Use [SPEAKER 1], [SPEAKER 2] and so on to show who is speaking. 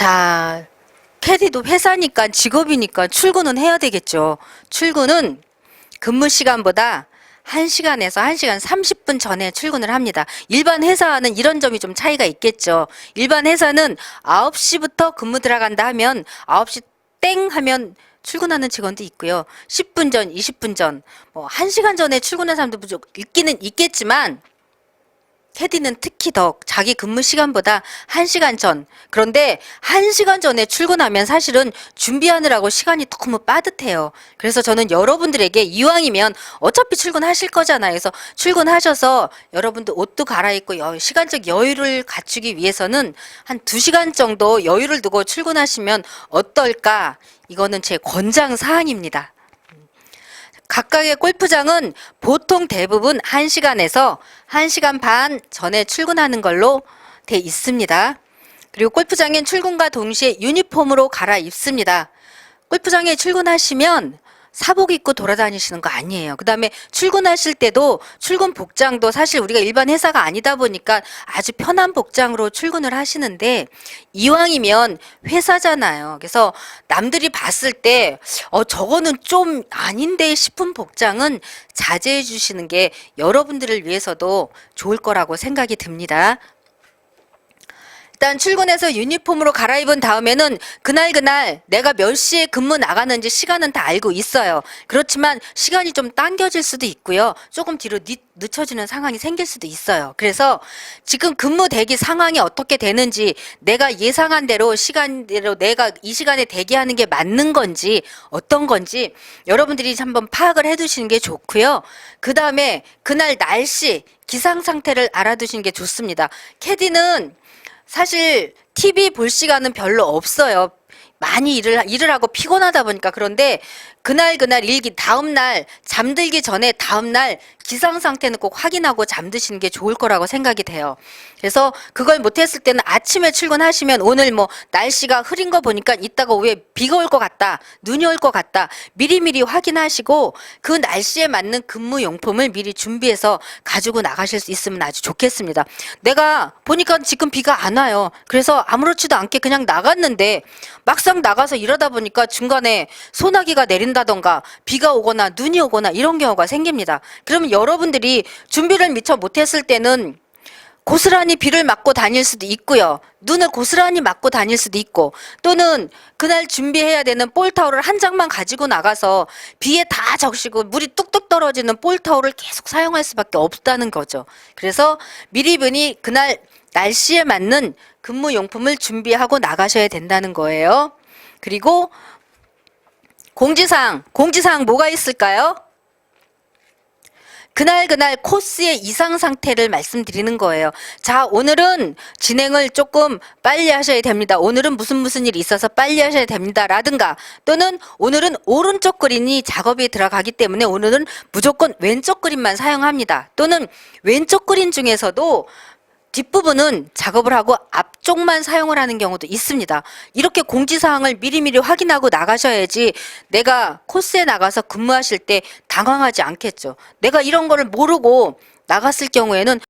[SPEAKER 1] 자, 캐디도 회사니까 직업이니까 출근은 해야 되겠죠. 출근은 근무 시간보다 1시간에서 1시간 30분 전에 출근을 합니다. 일반 회사는 이런 점이 좀 차이가 있겠죠. 일반 회사는 9시부터 근무 들어간다 하면 9시 땡 하면 출근하는 직원도 있고요. 10분 전, 20분 전, 뭐 1시간 전에 출근한 사람도 있기는 있겠지만 캐디는 특히 더 자기 근무 시간보다 1시간 전. 그런데 1시간 전에 출근하면 사실은 준비하느라고 시간이 너무 빠듯해요. 그래서 저는 여러분들에게 이왕이면 어차피 출근하실 거잖아요. 그래서 출근하셔서 여러분들 옷도 갈아입고 여- 시간적 여유를 갖추기 위해서는 한 2시간 정도 여유를 두고 출근하시면 어떨까? 이거는 제 권장 사항입니다. 각각의 골프장은 보통 대부분 1시간에서 1시간 반 전에 출근하는 걸로 돼 있습니다. 그리고 골프장엔 출근과 동시에 유니폼으로 갈아입습니다. 골프장에 출근하시면 사복 입고 돌아다니시는 거 아니에요. 그 다음에 출근하실 때도 출근 복장도 사실 우리가 일반 회사가 아니다 보니까 아주 편한 복장으로 출근을 하시는데 이왕이면 회사잖아요. 그래서 남들이 봤을 때, 어, 저거는 좀 아닌데 싶은 복장은 자제해 주시는 게 여러분들을 위해서도 좋을 거라고 생각이 듭니다. 일단 출근해서 유니폼으로 갈아입은 다음에는 그날 그날 내가 몇 시에 근무 나가는지 시간은 다 알고 있어요. 그렇지만 시간이 좀 당겨질 수도 있고요. 조금 뒤로 늦, 늦춰지는 상황이 생길 수도 있어요. 그래서 지금 근무 대기 상황이 어떻게 되는지 내가 예상한 대로 시간대로 내가 이 시간에 대기하는 게 맞는 건지 어떤 건지 여러분들이 한번 파악을 해 두시는 게 좋고요. 그 다음에 그날 날씨 기상 상태를 알아두시는 게 좋습니다. 캐디는 사실 TV 볼 시간은 별로 없어요. 많이 일을 일을 하고 피곤하다 보니까 그런데 그날 그날 일기 다음 날 잠들기 전에 다음 날 기상 상태는 꼭 확인하고 잠드시는 게 좋을 거라고 생각이 돼요. 그래서 그걸 못했을 때는 아침에 출근하시면 오늘 뭐 날씨가 흐린 거 보니까 이따가 오후에 비가 올 것 같다, 눈이 올 것 같다 미리미리 확인하시고 그 날씨에 맞는 근무 용품을 미리 준비해서 가지고 나가실 수 있으면 아주 좋겠습니다. 내가 보니까 지금 비가 안 와요. 그래서 아무렇지도 않게 그냥 나갔는데 막상 나가서 이러다 보니까 중간에 소나기가 내린다던가 비가 오거나 눈이 오거나 이런 경우가 생깁니다. 그러면 여러분들이 준비를 미처 못했을 때는 고스란히 비를 맞고 다닐 수도 있고요. 눈을 고스란히 맞고 다닐 수도 있고 또는 그날 준비해야 되는 볼타올을 한 장만 가지고 나가서 비에 다 적시고 물이 뚝뚝 떨어지는 볼타올을 계속 사용할 수밖에 없다는 거죠. 그래서 미리 분이 그날 날씨에 맞는 근무 용품을 준비하고 나가셔야 된다는 거예요. 그리고 공지사항, 공지사항 뭐가 있을까요? 그날 그날 코스의 이상 상태를 말씀드리는 거예요. 자, 오늘은 진행을 조금 빨리 하셔야 됩니다. 오늘은 무슨 무슨 일이 있어서 빨리 하셔야 됩니다. 라든가 또는 오늘은 오른쪽 그린이 작업이 들어가기 때문에 오늘은 무조건 왼쪽 그린만 사용합니다. 또는 왼쪽 그린 중에서도 뒷부분은 작업을 하고 앞쪽만 사용을 하는 경우도 있습니다. 이렇게 공지사항을 미리미리 확인하고 나가셔야지 내가 코스에 나가서 근무하실 때 당황하지 않겠죠. 내가 이런 거를 모르고 나갔을 경우에는